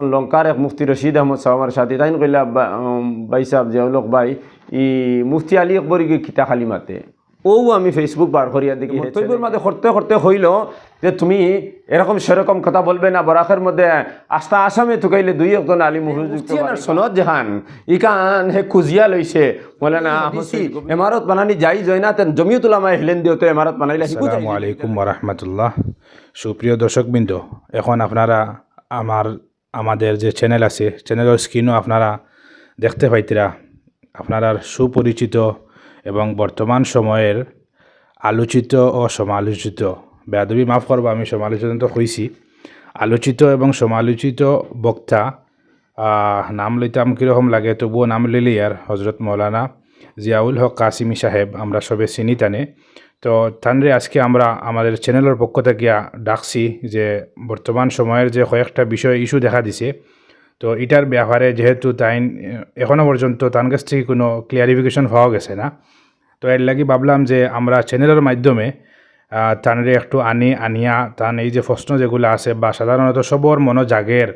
লঙ্কার এক মুফতি রশিদ আহমদ সাহেব আমার সাথে তাই কইলা ভাই সাহেব জিয়াউলক ভাই ই মুফতি আলী আকবর গিয়ে কিতা খালি মাতে। ও আমি ফেসবুক বার করিয়া দেখি মন্তব্যের মাঝে করতে করতে হইল যে তুমি এরকম সেরকম কথা বলবে না বরাকের মধ্যে আস্থা আসামে তুকাইলে দুই একজন আলী সনদ জাহান ইকান হে খুজিয়া লইছে। বলে না এমারত বানানি যাই জয় না তেন জমিয়ত উলামায়ে হিলেন দিও তো এমারত বানাইলে যাই আসসালামু আলাইকুম ওরহমতুল্লাহ সুপ্রিয় দর্শকবৃন্দ এখন আপনারা আমার আমাদের যে চ্যানেল আছে চ্যানেলের স্ক্রিনও আপনারা দেখতে পাইতিরা। আপনারা সুপরিচিত এবং বর্তমান সময়ের আলোচিত ও সমালোচিত। বেয়াদবি মাফ করব, আমি সমালোচনা তো হয়েছি আলোচিত এবং সমালোচিত বক্তা নাম লইতাম কীরকম লাগে তবুও নাম লইলে আর হজরত মৌলানা জিয়াউল হক কাসিমি সাহেব, আমরা সবে চিনি টানে তো তানরে আজকে আমরা আমাদের চ্যানেলের পক্ষ থেকে ডাকছি যে বর্তমান সময়ের যে কয়েকটা বিষয় ইস্যু দেখা দিছে, তো এটার ব্যাপারে যেহেতু তাই এখনও পর্যন্ত তার কাছ থেকে কোনো ক্লিয়ারিফিকেশন পাওয়া গেছে না। তো এর লাগি ভাবলাম যে আমরা চ্যানেলের মাধ্যমে তানরে একটু আনি, আনিয়া তান এই যে প্রশ্ন যেগুলো আছে বা সাধারণত সবর মনো জাগের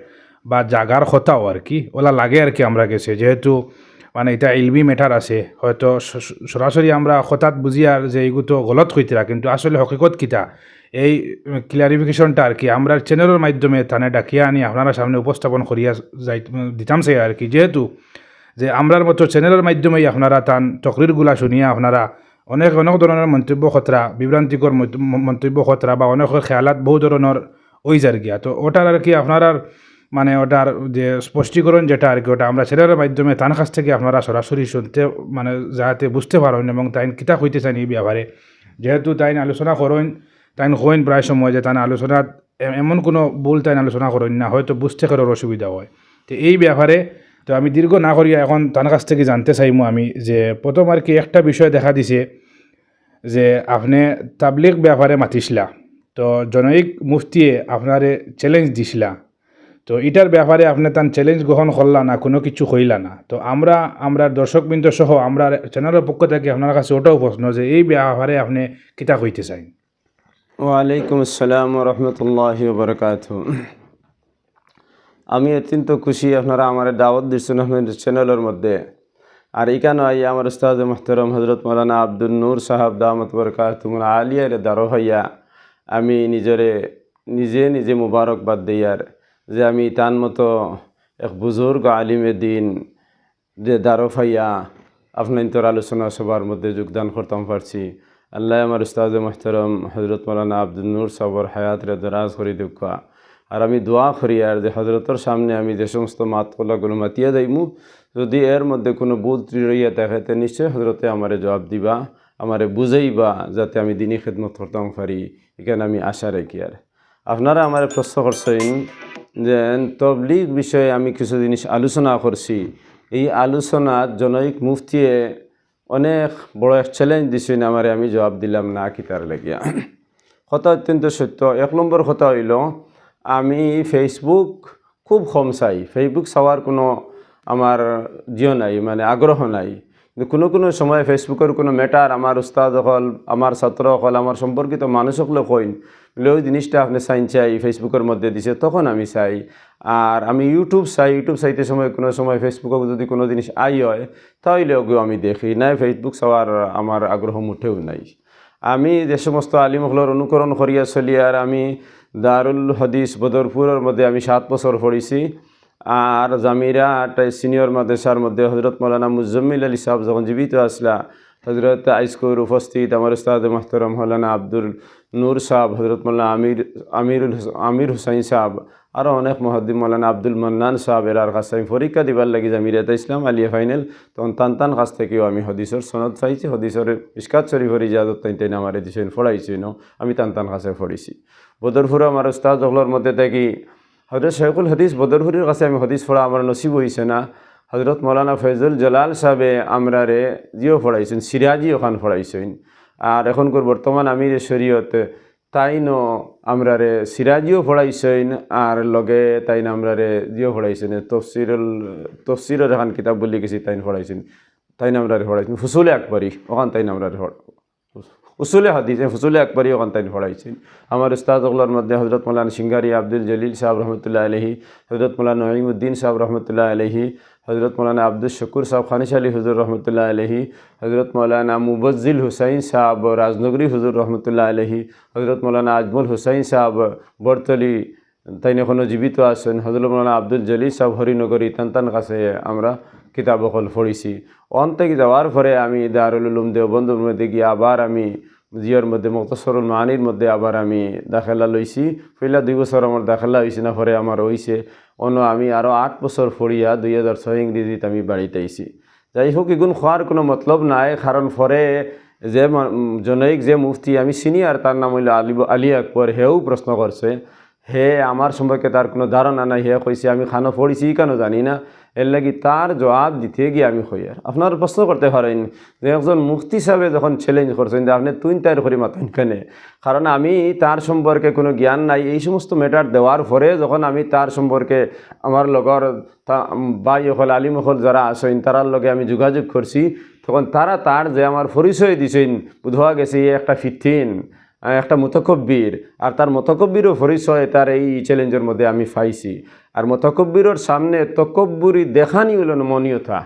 বা জাগার হতাও আর কি, ওলা লাগে আর কি আমরা গেছে। যেহেতু মানে এটা ইলবি ম্যাটার আছে। হয়তো সরাসরি আমরা হঠাৎ বুঝি আর যে এইগুলো তো গলত হইতরা কিন্তু আসলে হকিকত কিতা? এই ক্লিয়ারিফিকেশনটা আর কি আমরা চ্যানেলের মাধ্যমে তানে ডাকিয়া আনি আপনারা সামনে উপস্থাপন করিয়া যাই, দিতাম সে আর কি। যেহেতু যে আমরার মতো চ্যানেলের মাধ্যমেই আপনারা তান তকরিরগুলা শুনিয়া আপনারা অনেক অনেক ধরনের মন্তব্য খতরা, বিভ্রান্তিকর মন্তব্য খতরা বা অনেক খেয়ালাত বহু ধরনের ওই গিয়া। তো ওটার আর কি আপনার মানে ওটার যে স্পষ্টীকরণ যেটা আর কি, ওটা আমরা চ্যানেলের মাধ্যমে তার কাছ থেকে আপনারা সরাসরি শুনতে মানে যাতে বুঝতে পারেন এবং তাই কিতা হইতে চান এই ব্যাপারে। যেহেতু তাই আলোচনা করেন তাই হইন প্রায় সময় যে তাই আলোচনা এমন কোনো ভুল তাই আলোচনা করেন না, হয়তো বুঝতে করার অসুবিধা হয়। তো এই ব্যাপারে, তো আমি দীর্ঘ না করিয়া এখন তার কাছ থেকে জানতে চাইমু আমি যে প্রথম আর কি একটা বিষয় দেখা দিছে যে আপনি তাবলিক ব্যাপারে মাতিছিলা তো জনৈক মুফতিয়ে আপনারে চ্যালেঞ্জ দিছিলা তো এটার ব্যাপারে আপনি তার চ্যালেঞ্জ গ্রহণ করলা না, কোনো কিছু হইলা না। তো আমরা আমরা দর্শকবৃন্দ সহ আমরা চ্যানেলের পক্ষ থেকে আপনার কাছে ওটাও প্রশ্ন যে এই ব্যাপারে আপনি কিতা হইতে চাই ওয়ালাইকুম আসসালাম রহমতুল্লাহ বরকাত আমি অত্যন্ত খুশি আপনারা আমার দাওয়াত দিচ্ছেন আপনাদের চ্যানেলের মধ্যে। আর এখানে আই আমার উস্তাদ মোহতরম হজরত মৌলানা আব্দুল নূর সাহাব দামত বরকাত আলিয়ার দারো হইয়া আমি নিজরে নিজে নিজে মুবারকবাদ দিয়ার যে আমি তান মতো এক বুজুর্গ আলিমে দিন, যে দারো হইয়া আপনার তোর আলোচনা সবার মধ্যে যোগদান করতাম পারছি। আল্লাহ আমার উস্তাদ মোহতরম হজরত মৌলানা আব্দুল নূর সাবর হায়াতরে দরাজ করি দুঃখ আর আমি দোয়া করি আর যে হজরতর সামনে আমি যে সমস্ত মাতকলাগুলো মাতিয়া দেইমু, যদি এর মধ্যে কোনো বুধ রইয়া থাকে তে নিশ্চয় হজরতে আমারে জবাব দিবা, আমারে বুঝাইবা, যাতে আমি দিনী খেদমত করতাম পারি। এখানে আমি আশা রাখি আর। আপনারা আমার প্রশ্ন করছেন যে তবলিগ বিষয়ে আমি কিছু জিনিস আলোচনা করছি। এই আলোচনাত জনৈক মুফতিয়ে অনেক বড় এক চ্যালেঞ্জ দিছেন আমারে আমি জবাব দিলাম না কি তার লাগিয়া। কথা অত্যন্ত সত্য। এক নম্বর কথা হইল, আমি ফেসবুক খুব কম চাই। ফেসবুক চাওয়ার কোনো আমার জিও নাই মানে আগ্রহ নাই। কোনো কোনো সময় ফেসবুকের কোনো ম্যাটার আমার উস্তাদ হল আমার ছাত্র হল আমার সম্পর্কিত মানুষ সকলে কইন, বলে ওই জিনিসটা আপনি চাইন চাই ফেসবুকের মধ্যে দিছে, তখন আমি চাই। আর আমি ইউটিউব চাই ইউটিউব চাইতে সময় কোনো সময় ফেসবুকে যদি কোনো জিনিস আই হয় তাহলে ওগুলো আমি দেখি। নাই ফেসবুক চাওয়ার আমার আগ্রহ মুঠেও নাই। আমি যে সমস্ত আলিমহলর অনুকরণ করিয়া চলি আর আমি দারুল হদিস বদরপুরের মধ্যে আমি সাত বছর পড়েছি আর জামিরা একটা সিনিয়র মাদ্রাসার মধ্যে হজরত মৌলানা মুজম্মিল আলী সাহেব যখন জীবিত আসলা হজরত আইস্কুর উপস্থিত আমার উস্তাদ মোহতরম মৌলানা আব্দুল নূর সাহেব হজরত মৌলানা আমির, আমিরুল আমির হুসাইন সাহেব আরও অনেক মহদ্দিম মৌলানা আব্দুল মান্নান সাহেব, এরার কাছে আমি পরীক্ষা দিবার লাগি জামিরাত ইসলাম আলিয়া ফাইনাল। তখন তান কাছ থেকেও আমি হদিসর সনদ পাইছি, হদিসর ইস্কাত শরীফর ইজাজত তাই তাই আমার দিছেন ফড়াইছি ন, আমি তান কাছে পড়িছি। বদরপুর আমার উস্তাদ হকলর মধ্যে থাকি হজরত শেখুল হাদিস বদরপুরের কাছে আমি হদিস পড়া আমার নসিব হয়েছে না। হজরত মৌলানা ফৈজুল জালাল সাহেবে আমরারে জিও পড়াইছেন, সিরাজি ওখান পড়াইছেন। আর এখনকার বর্তমান আমির শরীয়ত তাইন আমরারে সিরাজিও পড়াইছেন আর লগে তাইন আমরারে জিও পড়াইছেন। তফসিরুল, তফসিরের এখন কিতাব বলি গেছি, তাইন পড়াইছেন, তাইন আমরারে পড়াইছেন। ফুসুলে আকবরি, ওখান তাইন আমরারে উসুলে হাদিস ফুসুলে একবারই ওখান তাই পড়াইছেন। আমার উস্তাদগুলোর মধ্যে হজরত মৌলানা সিঙ্গারি আব্দুল জলিল সাহেব রহমতুল্লাহ আলহি হজরত মৌলানা নঈমুদ্দিন সাহেব রহমতুল্লাহ আলহি হজরত মৌলানা আব্দুল শকুর সাহেব খানিশ আলী হুজুর রহমতুল্লাহ আলহি হজরত মৌলানা মুবজ্জিল হুসাইন সাহেব রাজনগরী হুজুর রহমতুল্লাহ আলহি হজরত মৌলানা আজমুল হুসাইন সাহেব বরতলি তাই এখনও জীবিত আছেন হজরত মৌলানা আব্দুল জলিল সাহেব হরিনগরী তান তান কাছে আমরা কিতাব অকল পড়িছি অন থেকে যাওয়ার পরে আমি দারুল উলুম দেওবন্ধুর মধ্যে গিয়ে আবার আমি জিওর মধ্যে মুক্তসরুল মানির মধ্যে আবার আমি দাখেলা লইছি পইলা দুই বছর আমার দাখেলা হয়েছে না পরে আমার হয়েছে অন্য আমি আরও আট বছর ফড়িয়া দুই হাজার ছয় ইংরেজিত আমি বাড়িতে আইছি যাই হোক এগুন খোয়ার কোনো মতলব নাই কারণ পরে যে জনৈক যে মুফতি আমি সিনিয়র তার নাম হইল আলী আলী আকবর হেও প্রশ্ন করছে হে আমার সম্পর্কে তার কোনো ধারণা নাই হে কইছে আমি খানো পড়িছি কেন জানি না? এর লাগি তার জবাব দিতে গিয়ে আমি হই আর। আপনার প্রশ্ন করতে পারেন যে একজন মুফতি সাহেবে যখন চ্যালেঞ্জ করছেন যে আপনি তুই তার করি মাতেন কেনে? কারণ আমি তার সম্পর্কে কোনো জ্ঞান নাই এই সমস্ত ম্যাটার দেওয়ার পরে যখন আমি তার সম্পর্কে আমার লগর বাই হল আলিম হল যারা আসেন তারার লগে আমি যোগাযোগ করছি তখন তারা তার যে আমার পরিচয় দিছেন বুধবা গেছে একটা আহ, একটা মতকব্বির। আর তার মতকব্বিরও পরিচয় তার এই চ্যালেঞ্জের মধ্যে আমি পাইছি। আর মতকব্বিরর সামনে তকব্বুরি দেখানি হইল নমনীয়তা।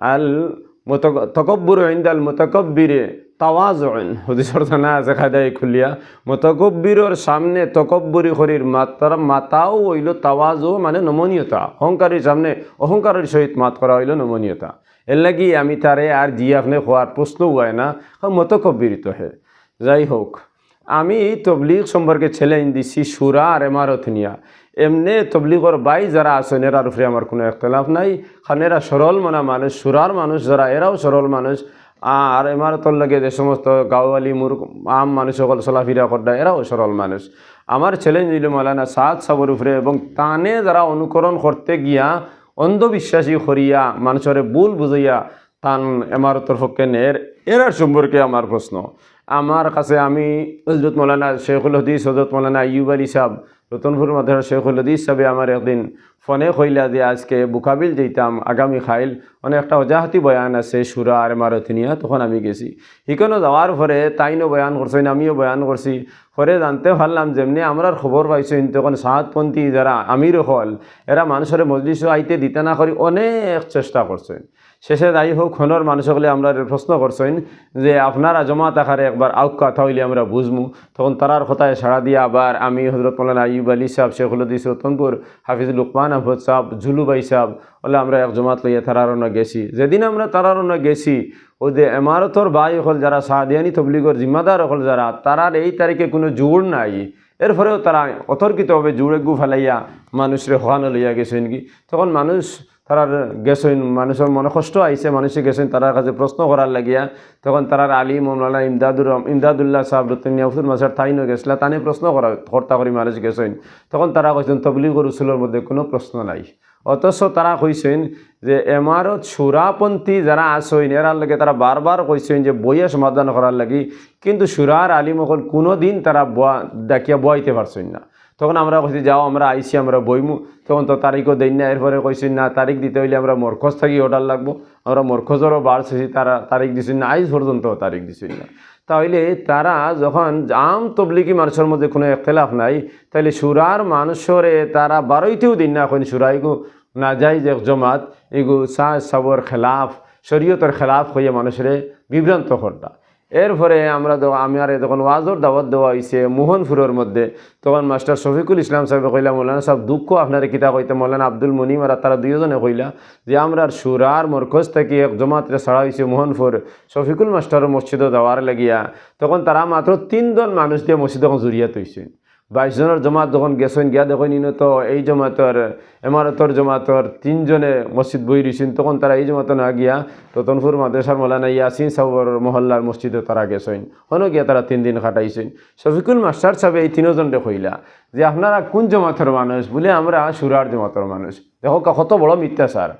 আল মত তকব্বুর ইন্দাল মতকব্বিরে তাওয়াজ হদিসর থানা আছে খাদাই খুলিয়া। মতকব্বিরর সামনে তকব্বুরি শরীর মাতার মাতাও হইল তাওয়াজও মানে নমনীয়তা। অহংকারের সামনে অহংকারের সহিত মাত করা হইল নমনীয়তা। এর লাগি আমি তারে আর জি আপনি হওয়ার প্রশ্ন হয় না। মতকব্বিরিত হে। যাই হোক। আমি তবলিগ সম্পর্কে চ্যালেঞ্জ দিছি সুরা আর এমারত নিয়া। এমনি তবলিগর বাই যারা আছেন, এরার উপরে আমার কোনো একতলাফ নাই। কারণ এরা সরল মনা মানুষ, সুরার মানুষ যারা, এরাও সরল মানুষ। আর এমারতর লাগে যে সমস্ত গাওয়ালি মূর্খ আম মানুষ সকল চলাফিরা করডা এরাও সরল মানুষ। আমার চ্যালেঞ্জ দিল মালানা সাত সাবর উপরে এবং তানে যারা অনুকরণ করতে গিয়া অন্ধবিশ্বাসী করিয়া, মানুষের ভুল বুঝাইয়া তান এমারতর পক্ষে নের এরার সম্পর্কে আমার প্রশ্ন। আমার কাছে আমি হজরত মৌলানা শেখুল হদিস হজরত মৌলানা ইউব আলী সাহ রতনপুর মাদ্রাসা শেখুল হদিস সাহেবে আমার একদিন ফোনে কইলা যে আজকে বুকাবিল যেতাম আগামী খাইল অনেক একটা অজাহাতি বয়ান আছে, সুরা আর মারথিনিয়া তখন আমি গেছি। হিকনো যাওয়ার পরে তাইনও বয়ান করছেন আমিও বয়ান করছি। পরে জানতে পারলাম যেমনি আমরা খবর পাইছেন তখন সাহাদপন্থী যারা আমির হল, এরা মানুষের মজলিসও আইতে দিতে না করি অনেক চেষ্টা করছেন শেষে যাই হোক, খনর মানুষ হলে আমরা প্রশ্ন করছেন যে, আপনারা জমাত আকারে একবার আউক কথা হইলে আমরা বুঝমু? তখন তারার কথায় সাড়া দিয়ে আবার আমি হজরত মৌলানা আইব আলী সাহেব শেখুলদিস রতনপুর হাফিজ লুকমান আহমদ সাহেব, জুলুবাই সাহেব, ওলে আমরা এক জমাত লইয়া তারারণ্য গেছি। যেদিন আমরা তারার তারারণ্য গেছি, ও যে এমারতর বাই হল যারা সাহাদিয়ানি তবলিগর জিম্মাদার হল যারা, তারার এই তারিখে কোনো জোর নাই। এর ফলেও তারা অতর্কিতভাবে জুড়ে গু ফেলাইয়া মানুষরে হওয়ানো লইয়া গেছেন কি? তখন মানুষ তারার গেছেন মানুষের মনে কষ্ট আইসে মানুষে গেছেন তারার কাছে প্রশ্ন করার লাগিয়া। তখন তারার আলী, মৌলানা ইমদাদুর ইমদাদুল্লাহ সাহেব রতনিয়াফুর মাসার তাইনও গেছিলা, তানে প্রশ্ন করা কর্তা করি মানুষ গেছেন তখন তারা কইছেন তবলিগর উসুলের মধ্যে কোনো প্রশ্ন নাই। অথচ তারা কইছেন যে এমারত সুরাপন্থী যারা আসইন এরার লাগে তারা বারবার কইছেন যে, বইয়া সমাধান করার লাগি। কিন্তু সুরার আলিমকল কোনো দিন তারা বয়া ডাকিয়া বয়াইতে পারছেন না। তখন আমরা কইছি, যাও, আমরা আইসি আমরা বইমু। তখন তো তারিখও দেই না এরপরে কইছি, না, তারিখ দিতে হইলে আমরা মরখজ থাকি অর্ডার লাগবো। আমরা মরখজেরও বাড়ছি তারা তারিখ দিছেন না, আইজ পর্যন্ত তারিখ দিছেন না। তাহলে তারা যখন আম তবলিগি মানুষের মধ্যে কোনো একতলাফ নাই, তাহলে সুরার মানুষরে তারা বারোইতেও দিন না এখন সুরাইগু না যাই যে জমাত, এগু সাহ সাবর খেলাফ, শরীয়তর খেলাফ হইয়া মানুষের বিভ্রান্ত করতা। এরপরে আমরা তো আর যখন ওয়াজর দাওয়াত দেওয়া হয়েছে মোহনপুরের মধ্যে। তখন মাস্টার শফিকুল ইসলাম সাহেব কইলা, মৌলানা সাহেব, দুঃখ আপনার কিতা কইতে মৌলানা আব্দুল মনিম আর তারা দুইজনে কইলা যে আমরা সুরার মরকজ থেকে এক জমাতে ছাড়া হয়েছে মোহনপুর। শফিকুল মাস্টার মসজিদও দেওয়ার লাগিয়া তখন তারা মাত্র তিনজন মানুষ দিয়ে মসজিদ এখন জড়িয়াত হয়েছে বাইশ জনের জমাত যখন গেছেন, গিয়া দেখেন ইনো তো এই জমাতর এমারতর জমাতর তিনজনে মসজিদ বই রয়েছেন তখন তারা এই জমাত না গিয়া রতনপুর মাদ্রাসার মৌলানা ইয়াসিন সাহর মহল্লার মসজিদে তারা গেছেন। হনো গিয়া তারা তিন দিন খাটাইছেন। শফিকুল মাস্টার সাহেব এই তিনজনরে কইলা যে আপনারা কোন জমাতের মানুষ? বলে, আমরা সুরার জমাতের মানুষ। দেখো কত বড় মিথ্যা স্যার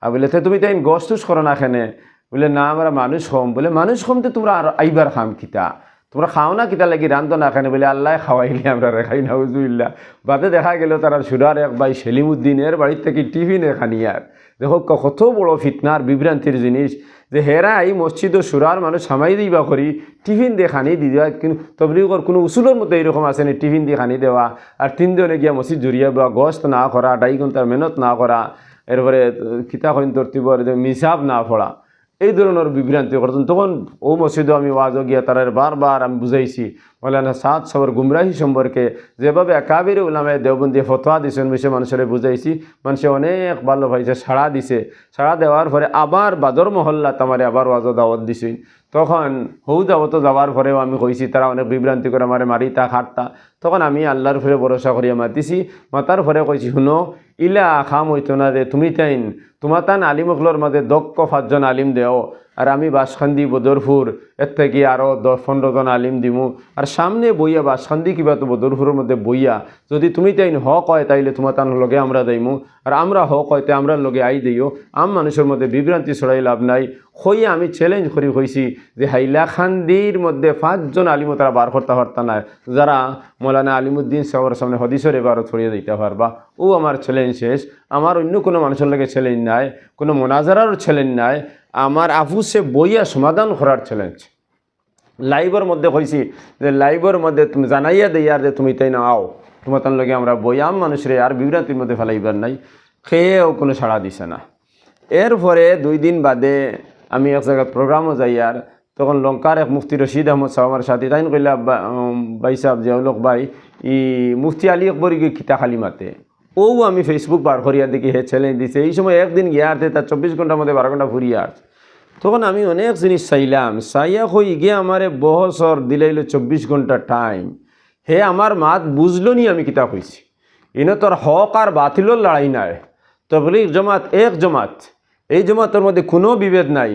আর বলে, "তে তুমি তাই গছ টুস করো না এখানে বলে, না, আমরা মানুষ হম। বলে, মানুষ হম তো তোমরা আইবার খাম খিতা তোমরা খাও না, কিতা লাগি রান্ধো না? খানে বলে, আল্লাহ খাওয়াইলে, আমরা রেখাই না বুঝুইল্লা বাদে দেখা গেল তারা সুরার এক ভাই সেলিমুদ্দিনের বাড়ির থেকে টিফিন খানি আর। দেখো কত বড় ফিতনার বিভ্রান্তির জিনিস। যে হেরা এই মসজিদ ও সুরার মানুষ সামাই দিবা করি, টিফিন দিয়ে খানি দি দেওয়া, কিন্তু তবলিগর কোনো উসুলের মধ্যে এরকম আছে না, টিফিন দিয়ে খানি দেওয়া। আর তিন দিনে গিয়া মসজিদ জুড়িয়া বা গস্ত না করা আড়াই ঘণ্টার মেহনত না করা। এরপরে, কিতা কইন তর্তিবর মিসাব না পড়া। এই ধরনের বিভ্রান্তি করতেন তখন, ও মসজিদও আমি ওয়াজও গিয়া তারা বারবার আমি বুঝাইছি, মৌলানা সাত সবর গুমরাহি সম্পর্কে যেভাবে একাবির উলামায় দেওবন্দি ফতোয়া দিছেন বিষয়ে মানুষের বুঝাইছি, মানুষে অনেক ভালো পাইছে সাড়া দিছে। সাড়া দেওয়ার পরে আবার বাদর মহল্লা তামারে আবার ওয়াজও দাওয়াত দিছেন। তখন হৌ দাওয়াত যাওয়ার পরেও আমি কইছি, তারা অনেক বিভ্রান্তি করে আমার মারিতা খাটতা তখন আমি আল্লাহর ফিরে ভরসা করিয়া মাতিছি, মাতার পরে কইছি, শুনো, ইলা খাম হইতো না যে তুমি তাইন তোমার আলিমগুলোর মাঝে দক্ষ পাঁচজন আলিম দেও। আর আমি বাসখান্দি, বদরপুর, এর থেকে আরও দশ, পনেরো জন আলিম দিমু। আর সামনে বইয়া, বাসখান্দি কিবা তো বদরপুরের মধ্যে বইয়া। যদি তুমি তাইন হ কয় তাইলে তোমার তান লগে আমরা দেইমু আর আমরা হ কয়তে আমরা লগে আই দিও। আম মানুষের মধ্যে বিভ্রান্তি ছড়াই লাভ নাই। হইয়া আমি চ্যালেঞ্জ করি হইছি যে হাইলাখান্দির মধ্যে পাঁচজন আলিমও তারা বার করতে পারতা না যারা মৌলানা আলিমুদ্দিন সাহর সামনে হদিসর এবারও ছড়িয়ে দিতে পারবা। ও আমার চ্যালেঞ্জ শেষ। আমার অন্য কোনো মানুষের লগে চ্যালেঞ্জ নাই। কোনো মোনাজারারও চ্যালেঞ্জ নাই। আমার আফুসে বইয়া সমাধান করার চ্যালেঞ্জ লাইভের মধ্যে কইছি যে লাইভের মধ্যে তুমি জানাইয়া দেই আর যে তুমি তাই না, আও। তোমার তার লগে আমরা বইয়াম মানুষরে আর বিভ্রান্তির মধ্যে ফেলাইবার নাই। খেয়েও কোনো সাড়া দিছে না। এরপরে দুই দিন বাদে আমি এক জায়গায় প্রোগ্রামও যাই আর তখন লঙ্কার এক মুফতি রশিদ আহমদ সাহেব আমার সাথে তাই কইলা ভাই সাহেব, যে লোক ভাই, ই মুফতি আলী আকবর গিয়ে কিতা খালি মাতে? ও আমি ফেসবুক বার করিয়া দেখি হে চ্যালেঞ্জ দিছে। এই সময় একদিন গিয়ে আরতে তার চব্বিশ ঘণ্টার মধ্যে বারো ঘণ্টা ফুরিয়ে আসছে তখন আমি অনেক জিনিস চাইলাম। চাইয়া হই গিয়ে আমার বহসর দিলাইলো চব্বিশ ঘণ্টা টাইম হে আমার মাত বুঝলো নি আমি কিতা কইছি ইনো তোর হক আর বাতিলর লড়াই নাই। তবলিক জমাত, এক জমাত। এই জমাতের মধ্যে কোনো বিভেদ নাই।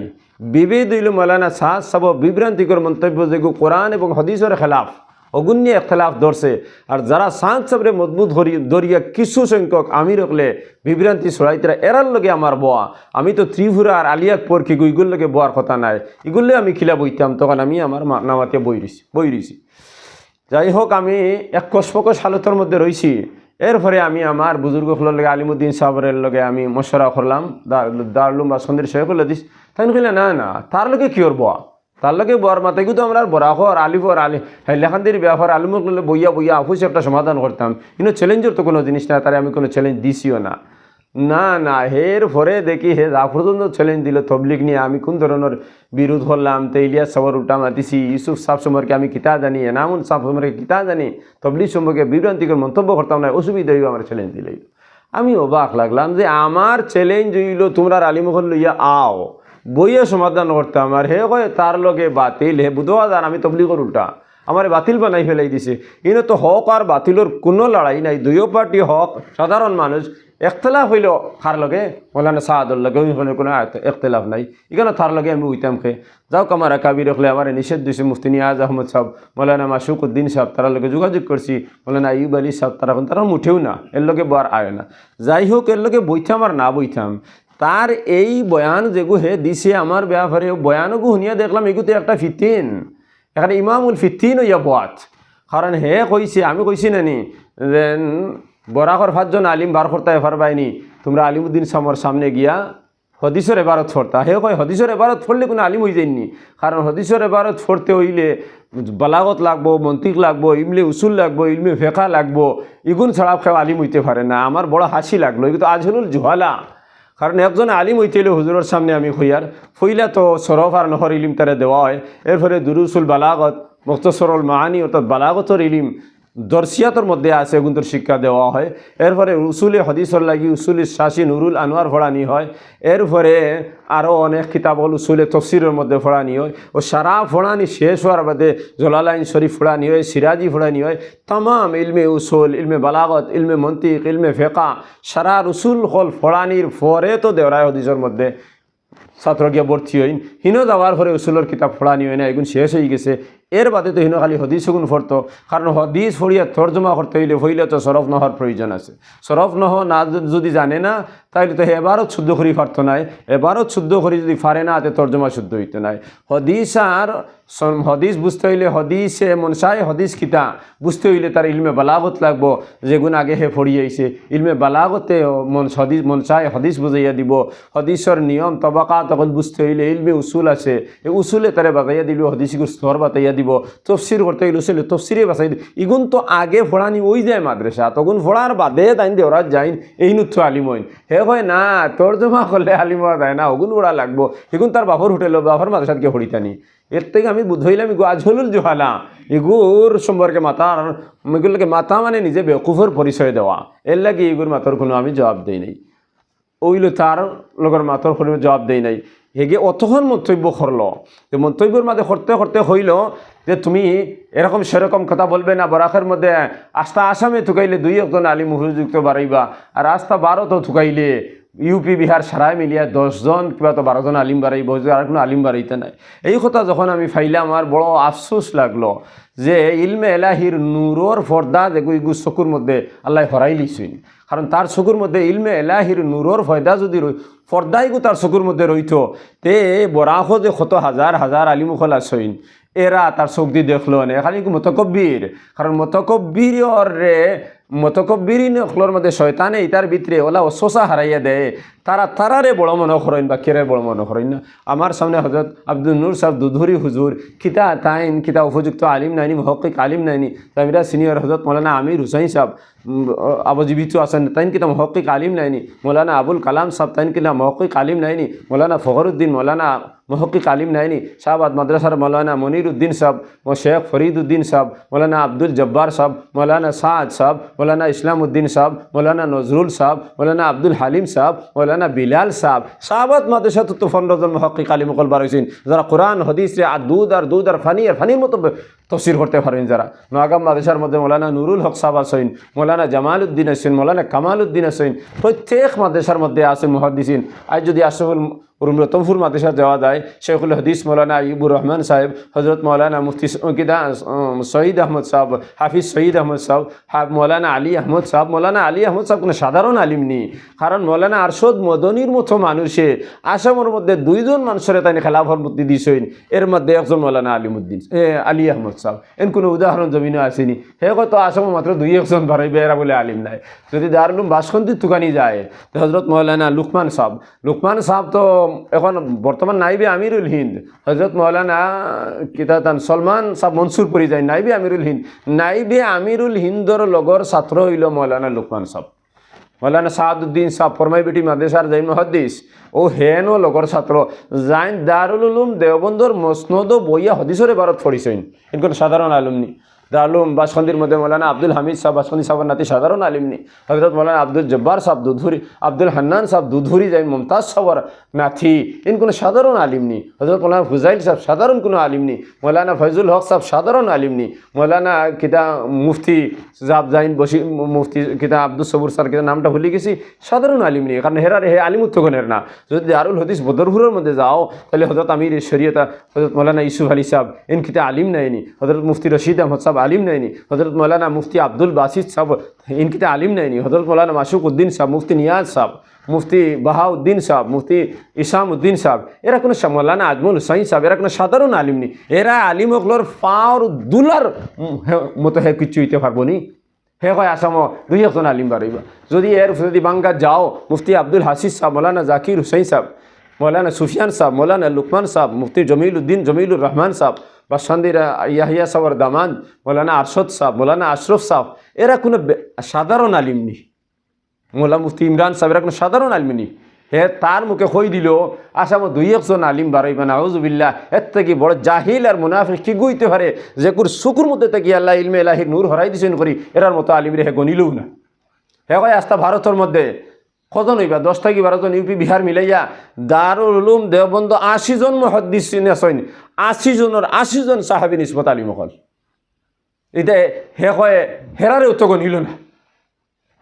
বিভেদ হইল মৌলানা সাহ সব বিভ্রান্তিকর মন্তব্য যেগু কোরআন এবং হদিসের খেলাফ। অগুণ্য খেলাফ ধরছে। আর যারা সাঁত সবরে মজবুত দরিয়া কিছু সংখ্যক আমি রকলে বিভ্রান্তি ছড়াইতরা এরার লগে আমার বোয়া। আমি তো ত্রিপুরা আর আলিয়াক পরকি ইগুল লগে বোয়ার কথা নাই। ইগুলে আমি খিলা বইতাম, তখন আমি আমার নামাতে বই রইছি বই রইছি যাই হোক, আমি এক কসপকস হালতের মধ্যে রইছি। এরপরে আমি আমার বুজুর্গগুলোর লগে, আলিমুদ্দিন সাহরের লগে আমি মশরা করলাম দারলুম বা সন্দের শেখ হলে দিস তাই কইলে না না, তার লগে কি ওর বয়া? তার লগে বর মাথায় কিন্তু আমরা বরাহর আলিফর আলি হাইলাখান্দির ব্যাপার আলিমুক বইয়া বইয়া অফিস একটা সমাধান করতাম। কিন্তু চ্যালেঞ্জের তো কোনো জিনিস না, তারে আমি কোনো চ্যালেঞ্জ দিছিও না। না না, হের পরে দেখি হে পর্যন্ত চ্যালেঞ্জ দিল তবলিক নিয়ে, আমি কোন ধরনের বিরোধ করলাম তো ইলিয়াস সাবর উল্টা মাতিছি, ইউসুফ সাহ সম্পর্কে আমি কিতা জানি, এনামুল সাহ সম্পর্কে কিতা জানি তবলিক সম্পর্কে বিভ্রান্তিকর মন্তব্য করতাম না, অসুবিধা হইব আমার চ্যালেঞ্জ দিলেই। আমি অবাক লাগলাম যে আমার চ্যালেঞ্জ হইল তোমরা আলিমহল লইয়া আও। বইয়ে সমাধান করতাম আর হে কয়, তার লগে বাতিল, হে বুধবার আমি তবলিগর উল্টা। আমার বাতিল বানাই ফেলাই দিছে। ইনো তো হক আর বাতিলর কোনো লড়াই নাই। দুইও পার্টি হক সাধারণ মানুষ একতলাফ হইল খার লগে? মৌলানা সাহাদুর লগে ওইখানে কোনো একতলাফ নাই। এখানে তার লগে আমি উইতাম খে। যাও আমার কাবির রখলে আমার নিষেধ দিছে, মুফতি নিয়াজ আহমদ সাহেব মৌলানা মাসুক উদ্দিন সাহেব তার লগে যোগাযোগ করছি মৌলানা আইব আলী সাহেব তারা তারা মুঠেও না এর লগে বার আয় না যাই হোক এর লগে বইতাম আর না বইতাম তার এই বয়ান যেগু হে দিছে আমার ব্যাপারে বয়ানগু শুনিয়া দেখলাম এগুতে একটা ফিতিন। এখানে ইমামুল ফিতিন ইয়া বাত কারণ হে কইছে, আমি কইছি নানি যেন বরাকর পাঁচজন আলিম বার এফার বাইনি তোমরা আলিমুদ্দিন সামর সামনে গিয়া হদিসর এবারত ফরতা হে কয়, হদিসর এবারত ফরলে কোনো আলিম হয়ে যায়নি কারণ হদিসর এবারত ফরতে হইলে বালাগত লাগবো, মন্তিক লাগবো ইমলে উসুল লাগবো, ইলমে ফেকা লাগবো ইগুন ছাড়া কেউ আলিম হইতে পারে না। আমার বড় হাসি লাগল। এগুলো আজহলুল জুহালা। কারণ একজন আলিম হইতেলে হুজুরের সামনে আমি হইয়ার। হইলা তো সরফ আর নহর ইলিম তারা দেওয়া হয়। এরপরে দুরুসুল বালাগত, মুক্তসরল মাহানি অর্থাৎ বালাগতর ইলিম দর্শিয়াতর মধ্যে আছে, এগুন্তর শিক্ষা দেওয়া হয়। এরপরে উসুলে হদিসর লাগি উসুলি শাসী নুরুল আনোয়ার ফড়ানি হয়। এরপরে আরও অনেক কিতাব হল উসুলে তফসিরের মধ্যে ফড়ানি হয়। ও সারা ফড়ানি শেষ হওয়ার বাদে জলালাইন শরীফ ফোড়ানি হয়, সিরাজি ফোড়ানি হয়। তাম ইলমে উসুল, ইলমে বালাগত, ইলমে মন্তিক, ইলমে ফেকা, সারা রসুল হল ফোড়ানির পরে তো দেওরায় হদিসের মধ্যে ছাত্র গিয়া ভর্তি হইন। হিনো যাওয়ার পরে উসুলের কিতাব ফোড়ানি হয় না, এগুন শেষ হয়ে গেছে। এর বাদে তো হিনো খালি হদিস গুণ ফরতো কারণ হদিস ফড়িয়া তর্জমা করতে হইলে হইলে তো সরফ নহর প্রয়োজন আছে। সরফ নহ না যদি জানে না, তাইলে তো এবারও শুদ্ধ করি পারতো নাই। এবারও শুদ্ধ করি যদি পারে না হাতে তর্জমা শুদ্ধ হইতো নাই। হদিস আর হদিস বুঝতে হইলে হদিসে মনসায় হদিস কিতা। বুঝতে হইলে তার ইলমে বালাগত লাগবো। যেগুন আগে হে ফড়ি আইছে ইলমে বালাগতে মন হদিস মনসায় হদিস বুঝাইয়া দিব। হদিসর নিয়ম তবাকা তখন বুঝতে হইলে ইলমে উসুল আছে। এই উসুলে তারে বাতাইয়া দিব হদিসগুর স্তর বাতাইয়া দিব, তফসির করতে গেলে উসুলে তফসিরে বাঁচাই দিব। ইগুন তো আগে ফোড়ানি ওই যায় মাদ্রাসা, তখন ফোড়ার বাদে তাই দেওরা যাইন এই নুত্থ আলিমইন হে কয়, না, তর্জমা করলে আলিম যায় না, ওগুন ওরা লাগবো। এগুন তার বাপর হোটেল, বাপর মাদ্রাসাতকে হরিতানি এর থেকে আমি বুঝইলাম, ইগু আজহলুল জোহালা, ইগুর সম্পর্কে মাথা এগুলোকে মাথা মানে নিজে বেকুফর পরিচয় দেওয়া। এর লাগে ইগুর মাথার কোনো আমি জবাব দেই নাই। ওইলো তার লগর মাথর কোনো জবাব দেই নাই। হেগে অতক্ষণ মন্তব্য করল। মন্তব্যের মাঝে করতে করতে হইল যে তুমি এরকম সেরকম কথা বলবে না বরাকের মধ্যে আস্থা আসামে থুকাইলে দুই একজন আলিম হুজুক্ত বাড়াইবা আর আস্থা বারো তো থুকাইলে ইউপি বিহার, সারাই মিলিয়া দশজন, কিবা তো বারোজন আলিম বাড়াইব যে আর কোনো আলিম বাড়াইতে নাই। এই কথা যখন আমি ফাইলাম, আমার বড় আফসোস লাগল যে ইলমে এলাহির নূরর ফর্দা দেখো ইগু চকুর মধ্যে আল্লাহ হরাই লিছুন কারণ তার চকুর মধ্যে ইলমে এলাহির নূরর ফয়দা যদি রই ফর্দাইগু তার চকুর মধ্যে রইত, তে বরাহ যে কত হাজার হাজার আলিমুখল আসইন এরা তার চোখ দিয়ে দেখল না। খালি মতকব্বির। কারণ মতকব্বির রে মতকব্বিরিন অখলোর মধ্যে শয়তানে ইতার ভিতরে ওলা অশোষা হারাইয়া দেয়। তারা তারারে বড় মনে করেন বা কেরে বড় মনে করেন না। আমার সামনে হজরত আব্দুল নূর সাহেব দুধুরি হুজুর, কিতা তাইন, কিতা উপযুক্ত আলিম নাইনি মহকিক আলিম নাইনি। তামিরা সিনিয়র হজরত মৌলানা আমির হুসাইন সাহেব আবজীবিত আছেন, তাইন কিতা মহকিক আলিম নাইনি। মৌলানা আবুল কালাম সাহেব তাইন কিতা মহকিক আলিম নাইনি। মৌলানা ফখরুদ্দিন, মৌলানা মহকিক আলিম নাইনি শাহবাদ মাদ্রাসার মৌলানা মনির উদ্দিন সাহেব ও শেখ ফরিদ উদ্দিন সাহেব, মৌলানা আব্দুল জব্বার সাহেব, মৌলানা সাদ সাহেব, মৌলানা ইসলাম উদ্দিন সাহেব, মৌলানা নজরুল সাহেব, মৌলানা আব্দুল হালিম সাহেব, মৌলানা বিলাল সাহেব। শাহবাদ মাদ্রাসা তো পনেরো জন মহকিক আলিম মকল বার হয়েছেন যারা কোরআন, হদিস আর দুধ আর দুধ আর ফানি আর ফানির মতো তফসির করতে পারেন যারা। নোয়াগাম মাদ্রাসার মধ্যে মৌলানা নুরুল হক সাহেব আছেন, মৌলানা জামাল উদ্দিন আছেন, মৌলানা কামাল উদ্দিন আছেন। প্রত্যেক মাদ্রাসার মধ্যে আছেন মহাদিসিন আজ যদি আশরফুল রতমপুর মাদ্রাসা যাওয়া যায়। শেখুল হদিস মৌলানা ইবুর রহমান সাহেব হজরত মৌলানা মুফতি কিদা সঈদ আহমদ সাহেব, হাফিজ সঈদ আহমদ সাহেব, হা- মৌলানা আলী আহমদ সাহেব। মৌলানা আলী আহমদ সাহেব কোনো সাধারণ আলিম নেই। কারণ মৌলানা আরশদ মদনির মতো মানুষে আসামের মধ্যে দুইজন মানুষের তাই খেলাফর বুদ্ধি দিছেন। এর মধ্যে একজন মৌলানা আলিমুদ্দিন, এ, আলী আহমদ সাহেব। এন কোনো উদাহরণ জমিনও আসেনি। হে কত আসামে মাত্র দুই একজন বাড়াইবে এরা বলে আলিম নাই। যদি দারুলুম বাসন্তী তুকানি যায় হজরত মৌলানা লুকমান সাহেব। লুকমান সাহেব তো এখন বর্তমান নাইবে আমিরুল হিন্দ। হজরত মৌলানা কিতা তান সলমান সাহেব মনসুর পরি যায়, নাইবে আমিরুল হিন্দ। নাইবে আমিরুল হিন্দর লগর ছাত্র হইল মৌলানা লুকমান সাহেব মৌলানা সাহাদুদ্দিন সাহ, ফরমাই বেটি মাদ্রাসার জাইন মহাদ্দিস। ও হেনও লগর ছাত্র। জাইন দারুল উলুম দেওবন্দর মসনদ বইয়া হদিসরে ভারত ফড়িছেন এনকোন সাধারণ আলুমনি। দারুম বাসখন্দির মধ্যে মৌলানা আব্দুল হামিদ সাহ বাসখন্দি সাহেবের নাতি সাধারণ আলিমনি হজরত মৌলানা আব্দুল জব্বার সাহেব, দুধুরি, আব্দুল হান্নান সাহেব, দুধুরি যাই মমতাজ সাহর নাথি ইন কোনো সাধারণ আলিমনি হজরত মৌলানা ফুজাইল সাহেব সাধারণ কোনো আলিমনি মৌলানা ফয়জুল হক সাহেব সাধারণ আলিমনি মৌলানা কিতা মুফতি জাব জাইন বসি মুফতি কিতা আব্দুল সবুর স্যার কিতা নামটা ভুলে গেছি, সাধারণ আলিম নিয়ে কারণ হেরার হে আলিম উত্তগণের না। যদি দারুল হদিস বদরপুরের মধ্যে যাও, তাহলে হজরত আমির শরীয়তা হজরত মৌলানা ইসুফ আলী সাহেব এন কিতা আলিম নাইনি হজরত মুফতি রশিদ আহমদ সাহেব আলিম নাইনি হজরত মৌলানা মুফতি আব্দুল বাসিদ কিতা আলিম নাইনি হজরত মৌলানা মাসুক উদ্দিন সাহেব, মুফতি নিয়াজ সাহেব, মুফতি বাহাউদ্দিন সাহেব, মুফতি ইসাম উদ্দিন সাহেব, এরা কোনো মৌলানা আজমুল হুসাইন সাহেব, এরা কোনো সাধারণ আলিম নি। এরা আলিম হকলোর পাওয়ার দুলার মতো হে কিচ্ছু হইতে পারব নি। হে কয় আসাম, দুই একজন আলিম বাড়াইবা যদি এর যদি বাঙ্গা যাও, মুফতি আব্দুল হাসিস সাহেব, মৌলানা জাকির হুসাইন সাহেব, মৌলানা সুফিয়ান সাহেব, মৌলানা লুকমান সাহেব, মুফতি জমিল উদ্দিন জমিলুর রহমান সাহেব বাসন্দির ইয়াহিয়া সাহর দামান, মৌলানা আরশদ সাহেব মৌলানা আশরফ সাহেব এরা কোনো সাধারণ আলিম নি মোলা মুফতি ইমরান সাহেব, এরা কোনো সাধারণ আলিম নি হে তার মুখে কই দিল আসামত দুই একজন আলিম বাড়াইবা না আউজুবিল্লাহ এর থেকে বড় জাহিল আর মুনাফিক কি গুইতে পারে? যে কুর শুকুর মধ্যে থেকে আল্লাহ ইলমে এলাহি নূর হরাই দিছেন করি, এরার মতো আলিম হে গনিলও না। হে কয় আস্তা ভারতের মধ্যে কজন হইবা? দশ থেকে বারো জন ইউপি, বিহার মিলাইয়া দারুল উলুম দেওবন্দ আশি জন মহদ্দিস আছেন। আশি জনের আশি জন সাহাবি নিসবত আলিম অকল এটা হে কয়, হেরারে উত্তর গনিল না।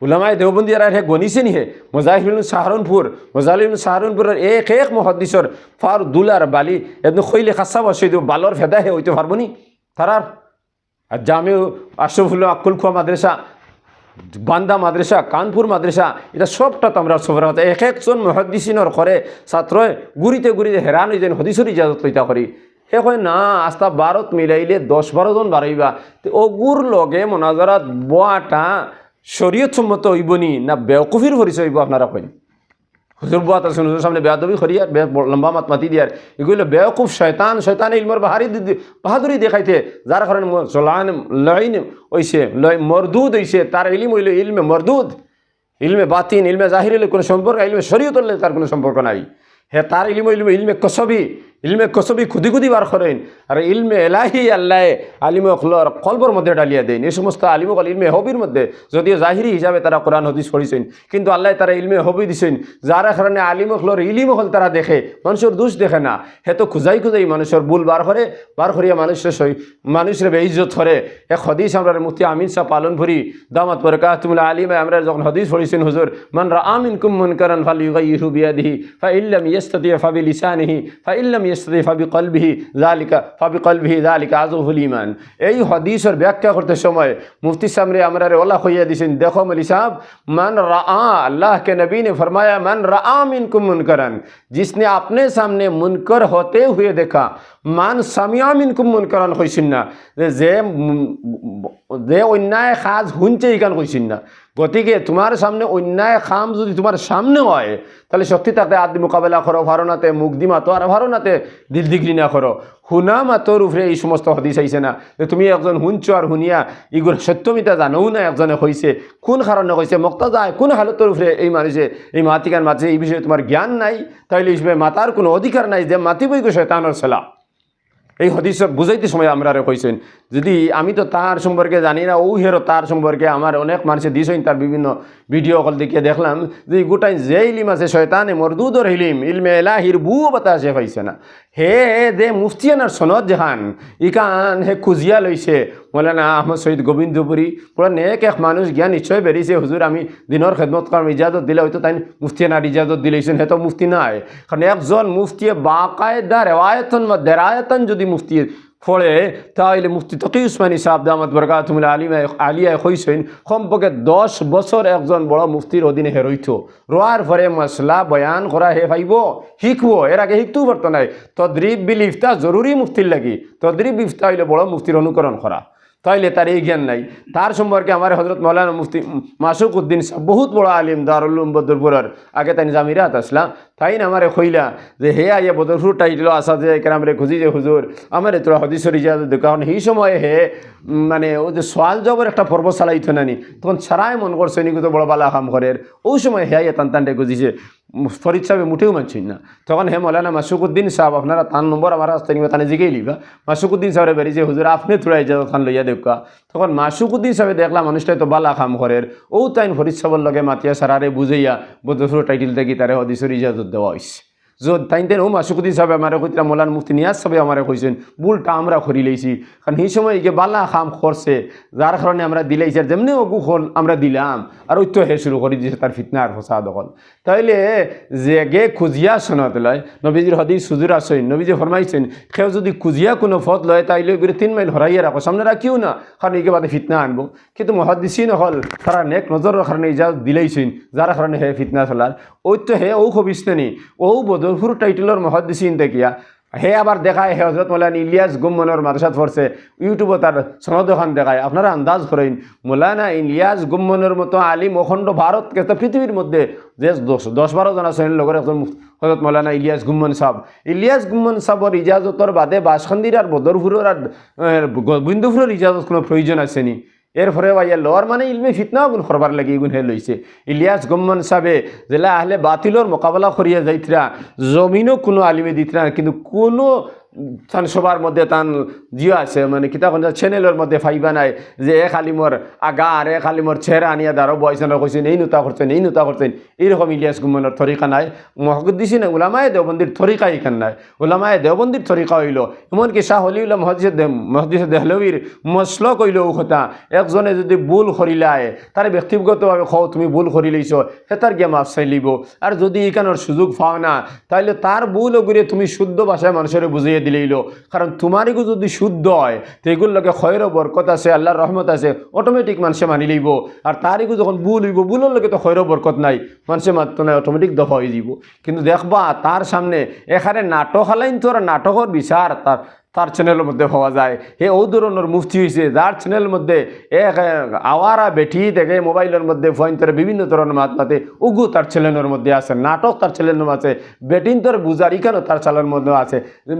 উলামায় দেওবন্দি আর হে গনিছে নি হে। মোজাহিল সাহারনপুর মোজাহিল সাহারনপুরের এক এক মহাদিসর ফার দুলার বালি এমনি খৈলে খাসা বসে দিব বালর ফেদা হে হইতে পারব নি। তারার। আর জামিউ আশরফুল্লাহ আকুল খুয়া মাদ্রাসা বান্দা মাদ্রাসা, কানপুর মাদ্রাসা, এটা সবটা তো আমরা সফর হতে এক একজন মহাদিসিনর করে ছাত্রয় গুড়িতে গুড়িতে হেরান হয়ে যেন হদিসর ইজাজত লইতা করি। সে কয়, না আস্তা বারত মিলাইলে দশ বারো জন বাড়াইবা। অগুর লগে মনাজারাত বোয়াটা শরীয়ত সম্মত হইবনি, না বেওকুফির পরিচয় হইব আপনারা কইন? হুজুর বুয়াত আছেন হুজুর সামনে বেয়াদবি খরিয়ার লম্বা মাত মাতি দিয়ার এগুলো বেয়কুফ শয়তান শয়তান ইলমর বাহারি বাহাদুরি দেখাইতে। যার কারণে চলান লাইন হইছে মরদুদ হইছে, তার ইলিম হইল ইলমে মরদুদ। ইলমে বাতিন, ইলমে জাহির হইলে কোনো সম্পর্ক ইলমে শরীয়ত হলে তার কোনো সম্পর্ক নাই। হে তার ইলিম ইলমে ইলমে কসবি। ইলমে কসবি খুদি খুদি বার করেন। আর ইলমে এলাহি আল্লাহ আলিম অখলর কলবর মধ্যে ডালিয়া দেন। এই সমস্ত আলিম অকল ইলমে হবির মধ্যে যদিও জাহিরি হিসাবে তারা কোরআন, হদিস পড়িছেন, কিন্তু আল্লাহ তারা ইলমে হবি দিছেন। যার কারণে আলিম অখলর ইলিম অকল তারা দেখে, মানুষের দোষ দেখে না। হে তো খুঁজাই খুঁজাই মানুষের ভুল বার করে, বার করিয়া মানুষের সই মানুষের বেইজত করে। এক হদিস আমরা মুফতি আমিন শাহ পালন ভরি দামাত পরকা তুমলা আলিমে আমরা যখন হদিস পড়িছেন, হুজুর, মান রা আমিন কুম মন করেন ফাল ইউগাইহু বিয়াদিহি, ফা ইল্লাম ইস্তাতি ফাবি লিসানিহি ফা ইল্লাম ইসদি ফাবি জালিকা ফাবি জালিকা আজফুল ইমান এই হদিসের ব্যাখ্যা করতে সময় মুফতি সামরে আমরা ওলা হইয়া দিছেন, দেখো মলি সাহাব, মান রা আল্লাহ কে নবী নে ফরমায়া, মান রা মিনকুম মুনকরন, জিসনে আপনে সামনে মুনকর হতে হুয়ে দেখা, মান সামিয়া মিনকুম মুনকরন কইছেন না, যে অন্যায় সাজ শুনছে ইকান কইছেন না। গতিকে তোমার সামনে অন্যায় খাম যদি তোমার সামনে হয়, তাহলে সত্যি তাতে আদি মোকাবেলা করো, ভারনাতে মুখ দি মাতো আর ভারনাতে দিল না করো। শুনা মাতোর উপরে এই সমস্ত হদিস আইছে না। যে তুমি একজন শুনছো আর শুনিয়া ইগুর সত্যমিতা জানও না একজনে কইছে। কোন কারণে কইছে? মক্তা যায় কোন হালতের উপরে এই মানুষে, এই মাতিকান মাতিছে এই বিষয়ে তোমার জ্ঞান নাই? তাইলে এই বিষয়ে মাতার কোনো অধিকার নাই যে মাতিবই শয়তানোর সেলা এই হদিস বুঝাইতে সময় আমরা কইছেন। যদি আমি তো তার সম্পর্কে জানি না, ও হেরো তার সম্পর্কে আমার অনেক মানুষে দিছেন, তার বিভিন্ন ভিডিও কল দেখিয়ে দেখলাম যে গোটাই যে ইলিম আছে, শয়তানে মরদুদর হিলিম ইলমে এলাহির বুও বাতাসে পাইছে না। হে দে মুফতিয়ানার সনদ জাহান। ইকান হে খুজিয়া লইছে। মৌলানা আহমদ শহীদ গোবিন্দপুরী। পুরা নেক এক মানুষ জ্ঞান নিশ্চয় বেরিয়েছে হুজুর আমি দিনের খেদমত করার ইজাজত দিলে হয়তো তাই মুফতিয়ানার ইজাজত দিলেছেন হে তো মুফতি নাই। কারণ একজন মুফতিয়ে বাকায়দা রেওয়ায়তন বা দেরায়তন যদি মুফতি ফলে তাহলে মুফতি তকি উসমানী সাহেব, দামাত বরকাতুল আলিমা, আলিয়া কইছেন কমপক্ষে দশ বছর একজন বড় মুফতির অধীনে হে রইত। রোয়ার পরে মশলা বয়ান করা হে ভাইব, শিখব, এর আগে শিখতেও পারতো নাই। তদ্রিব বিল ইফতা জরুরি মুফতির লাগি। তদ্রিব ইফতা হইলে বড় মুফতির অনুকরণ করা। তাইলে তার এই জ্ঞান নাই। তার সম্পর্কে আমার হজরত মৌলানা মুফতি মাসুক উদ্দিন বহুত বড় আলিম, দারুল বদরপুরের। আগে তাই জামিরাত আসলাম। তাই না আমারে কইলা যে হে আইয়া বদরপুর টাইটেল আসা যে এখানে আমরা খুঁজি যে হুজুর? আমার তোরা হদিসর ইজাজত কারণ সেই সময় হে মানে ও যে সোয়াল জবর একটা পর্ব চালাইতো নানি, তখন সারাই মন করছে নি তো বড় বালা কাম করে ওই সময় হে আইয়া টানটে খুঁজিছে। ফরিদ সাহেব মুঠেও মানছেন না। তখন হে মৌলানা মাসুকুদ্দিন সাহেব, আপনারা তার নম্বর আমার রাস্তায় নিবে, তানে জিগেই লিবা। মাসুকুদ্দিন সাহেবের বেরিয়েছে, হুজুর, আপনি তোরা ইজাজত খান লইয়া দেখা। তখন মাসুকুদ্দিন সাহেব দেখলাম মানুষটাই তো বালা কাম করে ও তাইন ফরিদ সাহেবের লগে মাতিয়া সারারে বুঝাইয়া বদরপুর টাইটেল থেকে তারে হদিসর ইজাজত দেওয়া হয়েছে য'ত তাই তেন ও মাসুকুদ্দিন সাহেব আমার কইতরা, মোলান মুফতি নিয়াজ সাহেব আমার কইছেন বুলটা আমরা করি লইছি। কারণ সেই সময় এই যে বালা খাম করছে, যার কারণে আমরা দিলাইছি আর যেমনি অগু হল আমরা দিলাম, আর ওই তো হে শুরু করে দিয়েছে তার ফিতনা আর ফসাদ হল তাইলে যে গে খুজিয়া সনত লয়, নবীজির হদি সুজুর আসইন নবীজি ফরমাইছেন, কেউ যদি খুজিয়া কোনো ফত লয়, তাইলে ওগুলো তিন মাইল হরাইয়া রাখো। সামনে রাখিও না, কারণ এই বাদে ফিতনা আনব। কিন্তু মহাদিসিন হল, তারা নেক নজর কারণে যা দিলেইছেন, যার কারণে হে ফিতনা চলার। ওই তো হে ও খবিস্তানি ও বদরপুর টাইটেলর মহাদিসিন দেখিয়া হে আবার দেখায় হে হজরত মৌলানা ইলিয়াস গুম্মনের মাদ্রাসাত পড়ছে ইউটিউবে তার সনদ ওখান দেখায় আপনারা আন্দাজ করেন মৌলানা ইলিয়াস গুম্মনের মতো আলিম অখণ্ড ভারত কেতা পৃথিবীর মধ্যে যে দশ দশ বারো জন আছেন লগর একজন হজরত মৌলানা ইলিয়াস গুম্মন সাহ ইলিয়াস গুম্মন সাহর ইজাজতর বাদে বাসখান্দির আর বদরপুরের আর গোবিন্দপুরের ইজাজত কোনো প্রয়োজন আসেনি এরপরে ভাইয়া লোয়ার মানে ইলমে ফিতনা গুণ করবার লাগে এগুণ হে লইছে। ইলিয়াস গম্মন সাবে, জেলা আহলে বাতিলর মোকাবেলা করিয়া যাইতরা, জমিনও কোনো আলিমে দিতরা, কিন্তু কোনো তান সবার মধ্যে তান জিও আছে মানে কিতা কোন চ্যানেলের মধ্যে ফাইবা নাই যে এক আলিমর আগা আর এক আলিমর ছেড়া আনিয়া দাঁড়ো বয়সন কইছেন এই নুতা করছেন এই নুতা করছেন এইরকম ইলিয়াস গুম্মনের তরিকা নাই। মহকুদ্দিসি না উলামায় দেওবন্দির তরিকা এখান নাই। উলামায় দেওবন্দির তরিকা হইল এমনকি শাহ হলিউল্লাহ মহদিসে দেহলবির মসল কইল ও কথা একজনে যদি ভুল করিলায় তার ব্যক্তিগতভাবে খাও তুমি ভুল করি লইছ সে তার গিয়ে মাফ চাই লিব। আর যদি এখানোর সুযোগ পাও না তাহলে তার ভুল ঘুরে তুমি শুদ্ধ ভাষায় মানুষের বুঝিয়ে দিলেইল। কারণ তোমার এগুলো যদি শুদ্ধ হয়, তো এগুলোর লগে খয়ের বরকত আছে, আল্লাহর রহমত আছে অটোমেটিক মানুষে মানি লইব। আর তারিগু যখন ভুল হইব, ভুলের লগে তো খয়ের বরকত নাই। মানুষে মাত্র নাই অটোমেটিক দফা হয়ে যাব কিন্তু দেখবা, তার সামনে এখানে নাটক হালাইন তোর নাটকর বিচার, তার তার চ্যানেলের মধ্যে পাওয়া যায়। হে ও ধরনের মুফতি হয়েছে যার চ্যানেলের মধ্যে এক আওয়ারা বেঠি দেখে মোবাইলের মধ্যে ফোন করে বিভিন্ন ধরনের মাত মাতে উগু তার চ্যানেলের মধ্যে আছে, নাটক তার চ্যানেলের আছে বেটিন তোর বুজার ইখানো তার চ্যানেলের মধ্যে আছে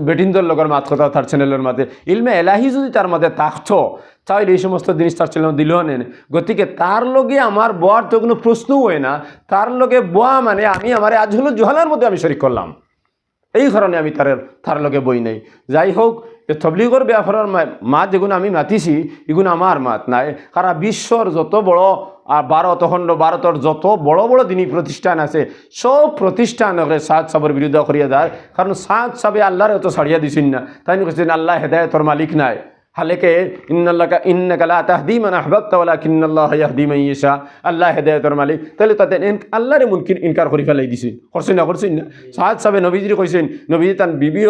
বেটিন তোর লগের মাত কথা তার চ্যানেলের মধ্যে। ইলমে এলাহি যদি তার মধ্যে থাকতো তাহলে এই সমস্ত জিনিস তার চ্যানেল দিল নেন। গতিকে তার লগে আমার বর তো কোনো প্রশ্নও হয় না, তার লগে বোয়া মানে আমি আমার আজ হলো জোহালার মধ্যে আমি শরিক করলাম। এই কারণে আমি তার তার লগে বই নাই। যাই হোক তবলিগর ব্যাপারের মাত যেগুলো আমি মাতিছি এগুলো আমার মাত নাই। কারণ বিশ্বর যত বড় আর ভারত খণ্ড ভারতের যত বড় বড় দিনী প্রতিষ্ঠান আছে সব প্রতিষ্ঠান সাদ সাবর বিরুদ্ধে করিয়া যায়। কারণ সাদ সাবে আল্লাহরে তো ছাড়িয়া দিছেন না। তাই কেছেন আল্লাহ হেদায়তর মালিক নাই। হালেকে ইন্নাল্লাকা ইন্নাকা লা তাহদি মান আহবাবতা ওয়ালাকিন্নাল্লাহ ইয়াহদি মান ইয়াশা। আল্লাহ হেদায়েতর মালিক। তাহলে তাতে আল্লাহরে মুনকির ইনকার করে ফেলাই দিছে। করছেন না করছেন না। সাহাদ সাহেব নবীজির কইছেন, নবীজি তান বিবি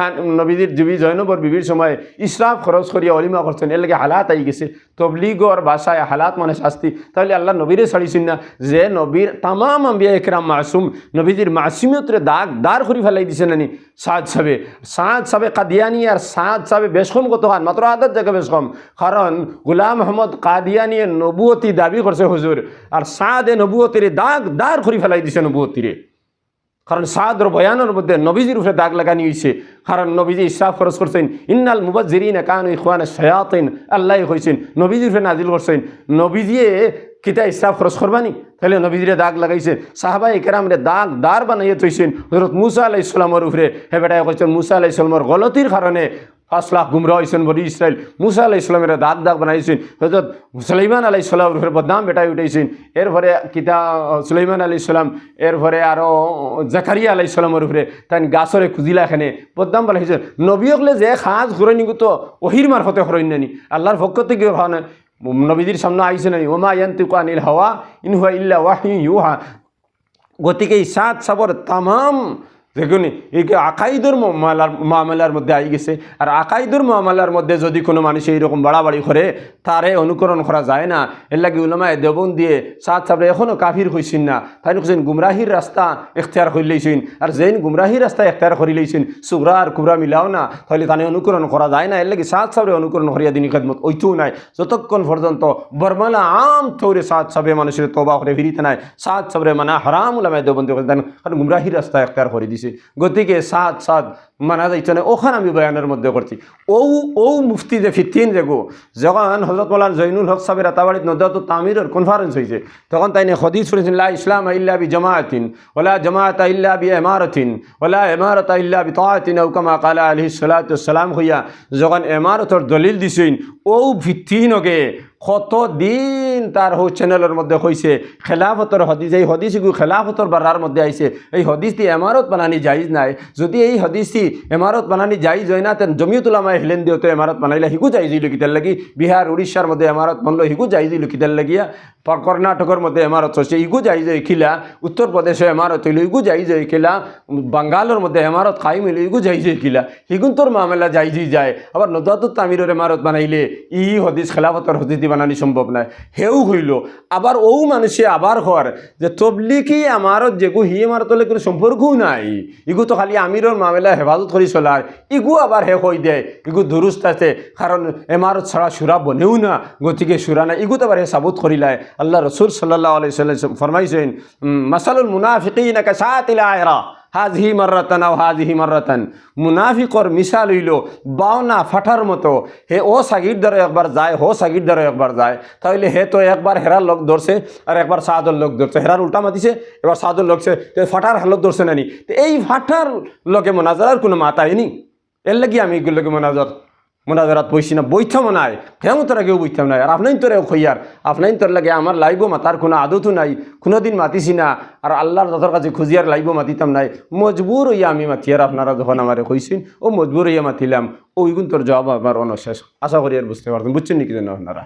হান নবীজির জুবি জয়নবর বিবির সময় ইসরাফ খরচ করিয়া অলিমা করছেন। এর হালাত আই গেছে। তবলিগর বাসায় হালাত মানে শাস্তি। তাহলে আল্লাহ নবীরে ছাড়িছেন না। যে নবীর তামাম আম্বিয়া একরাম মাসুম, নবীজির মাসুমিয়তরে দাগ দাঁড় করে ফেলাই দিছে নানি সাদ সাবে সাদ সাবে কাদিয়ানি আর সাদ সাবে বেশ কম কত খান মাত্র আদার জায়গা বেশ কম। কারণ গুলাম মোহাম্মদ কাদিয়ানিয়ে নবুয়তি দাবি করছে হুজুর। আর সাদে নবুয়তির দাগ দাঁড় করে ফেলাই দিছে নবুয়তিরে। কারণ সাদর বয়ানের মধ্যে নবীজির উপরে দাগ লাগানি হয়েছে কারণ নবীজি ইসরাফ খরচ করছেন, ইন্নাল মুবাজিরিন কান ইখান শয়াতিন। আল্লাহ কইছেন, নবীজির উপরে নাজিল করছেন, নবীজিয়ে কিতা ইসরাফ খরচ করবানি? তাহলে নবীজিরে দাগ লাগাইছে। সাহাবা ইকরামরে দাগ দার বানাইয়ে থইছেন হজরত মুসা আলাহ ইসলামের উপরে। হে বেটায় কইছেন, মুসা আলাহ ইসলামের গলতির কারণে লাখ গুমরা হয়েছেন বলি ইসরায়েল মুসা আলাহ ইসলামের দাগ দাগ বানাইছেন। হজরত সুলাইমান আলাহ ইসলামের বদনাম বেটাই উঠাইছেন। এরপরে কিতা, সুলাইমান আলাহ ইসলাম এরপরে আরও জাকারিয়া আলাহ ইসলামের উপরে তাই গাছরে খুঁজিলা এখানে বদনাম বানাইছে নবী হলে যে খাজ ঘুরে নিগু তো ওহির মারফতে হরণ নানি আল্লাহর পক্ষ থেকে হন নবীজির সামনে আইসে নানি ওমা ইয়ান্তিকু আনিল হাওয়া ইনহুয়া ইল্লা ওয়াহি ইউহা গতিকে সাত সাবর তামাম দেখুন, এই আকাইদুর মামলার মধ্যে আই গেছে। আর আকাইদুর মামলার মধ্যে যদি কোনো মানুষ এইরকম বাড়াবাড়ি করে, তারে অনুকরণ করা যায় না। এর লাগে উলামায় দেবন দিয়ে সাত সাবরে এখনও কাফির হয়েছেন না। তাই কৈছেন গুমরাহির রাস্তা এখতিয়ার করে লইছেন। আর যেন গুমরাহির রাস্তা এখতিয়ার করে লইছেন, সুগরা আর কুবরা মিলাও না। তাহলে তানে অনুকরণ করা যায় না। এর লাগে সাত সাবরে অনুকরণ করিয়া দিনী খেদমত ওইতেও নাই। যতক্ষণ পর্যন্ত বর্মালা আম থৌরে সাত সাবে মানুষের তোবা করে ফিরিতে নাই, সাত সাবরে মানে হারাম উলামায় দেবন দিয়ে দেন। কারণ গুমরাহির রাস্তা এখতিয়ার করে দিছে। গতিকে সাত সাত মানা যাইছে না। ওখানে আমি বয়ানের মধ্যে করছি ও ও মুফতি যে ফিতিন যেগো যখন হজরত মোলান জৈনুল হক সাহেবের আতাবাড়িত নদাত তামিরের কনফারেন্স হয়েছে তখন তাই হদিস শুনেছেন, লা ইসলাম ইল্লা বি জামায়াতিন ওলা জামায়াত ইল্লা বি এমারতিন ওলা এমারত ইল্লা বি তাআতিন আও কামা কালা আলাইহিস সালাতু সালাম হইয়া যখন এমারতর দলিল দিছেন ও ভিত্তিহীনকে কত দিন তার হো চ্যানেলের মধ্যে কইছে খেলাফতর হদিস, এই হদিসগু খেলাফতর বারার মধ্যে আইছে, এই হদিসটি এমারত বানানি জাইজ নাই। যদি এই হদিসটি এমারত বানানি যাই হয় না তেন জমিয়তুলামায় হেলেন দিও তো এমারত বানাইলে হিকু জাইজ হইল কিতার লাগি। বিহার, উড়িষ্যার মধ্যে এমারত বানলো, হিকু জাইজ হইল কিতার লাগিয়া। কর্ণাটকের মধ্যে এমারত হচ্ছে ইগু জাইজ হয়ে খিলা। উত্তরপ্রদেশে এমারত হইল ইগু জাইজ হয়ে খিলা। বাঙ্গালোর মধ্যে এমারত খাইম হইল ইগু জাইজ হয়ে খিলা। হিগুন তোর মামলা জাইজই যায়। আবার নজাতুত তামিরের এমারত বানাইলে ই হদিস খেলাফতর হদিদি বানানি সম্ভব নয় হেউ হইল। আবার ও মানুষে আবার হর যে তবলিকি আমারত যেগু হি এমারতলে কোনো সম্পর্কও নাই। ইগু তো খালি আমিরর মামলা হেফাজত করি চলার ইগু আবার হে কই দেয়। ইগু দুরুস্ত আছে। কারণ এমারত ছাড়া সুরা বনেও না, গতিকে সুরা না ইগুত আবার হে সাবুত করিলায় আল্লাহ রসুল সাল্লাহ আলাই সাল্লাম ফরমাইছেন মাসালুল মুনাফিকিন কাসাতিল আয়রা হাজহি মর্রতন ও হাজহি মর্রতন। মুনাফিকর মিশাল হইল বাওনা ফাটার মতো। হে ও সাগির দ্বারা একবার যায়, হো সাগির দ্বারা একবার যায়। তাহলে হে তো একবার হেরার লোক ধরছে, আর একবার সাদর লোক ধরছে। হেরার উল্টা মাতিছে, এবার সাদর লোকছে তো ফাটার হালত ধরছে নানি তো এই ফাটার লোকে মোনাজার কোনো মাতায়নি এর লাগি আমি এগুলোকে মোনাজার মোনাজারাত বইছি না বইতাম নাই হেমো তোরা কেউ বইতাম নাই, আর আপনাই তোরা খইয়ার আপনাই তোর লাগে আমার লাইব মাতার কোনো আদতো নাই, কোনোদিন মাতিছি না, আর আল্লাহর দাদার কাছে খুঁজিয়ার লাইব মাতিতাম নাই। মজবুর হইয়া আমি মাতি মাতিয়ার আপনারা যখন আমারে কইছেন, ও মজবুর হইয়া মাতিলাম, ওইগুন তোর জবাব আমার অনশেষ। আশা করি আর বুঝতে পারতেন বুঝছেন নাকি যেন আপনারা?